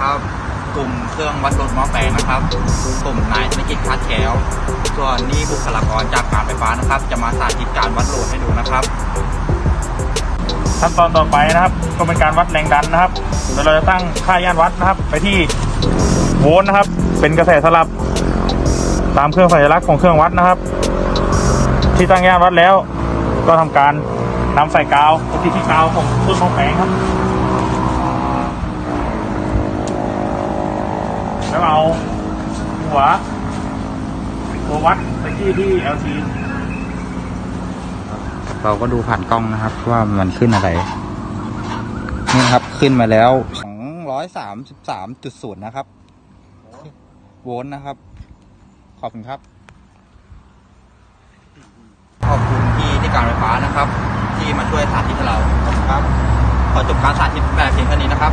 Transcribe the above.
นะครับ กลุ่มเครื่องวัดลดหม้อแปลงนะครับ กลุ่มนายธนกิจคาดแก้วส่วนนี่บุคลากรจากการไฟฟ้านะครับ จะมาสาธิตการวัดโหลดให้ดูนะครับ ขั้นตอนต่อไปนะครับ ก็เป็นการวัดแรงดันนะครับโดยเราจะตั้งค่าย่านวัดนะครับ ไปที่โวลต์นะครับ เป็นกระแสสลับ ตามเครื่องสัญลักษณ์ของเครื่องวัดนะครับ ที่ตั้งย่านวัดแล้ว ก็ทำการนำใส่กาวไปที่ที่กาวของต้นมะแปลงครับ แล้วเอาหัวหัววัดไปที่ที่ LC เราก็ดูผ่านกล้องนะครับ ว่ามันขึ้นอะไร นี่ครับขึ้นมาแล้ว233.0นะครับ โวลต์นะครับ ขอบคุณครับ ขอบคุณที่ที่การไฟฟ้านะครับ ที่มาช่วยสาธิตให้เราขอบคุณครับ ขอจบการสาธิตแบบเพียงเท่านี้นะครับ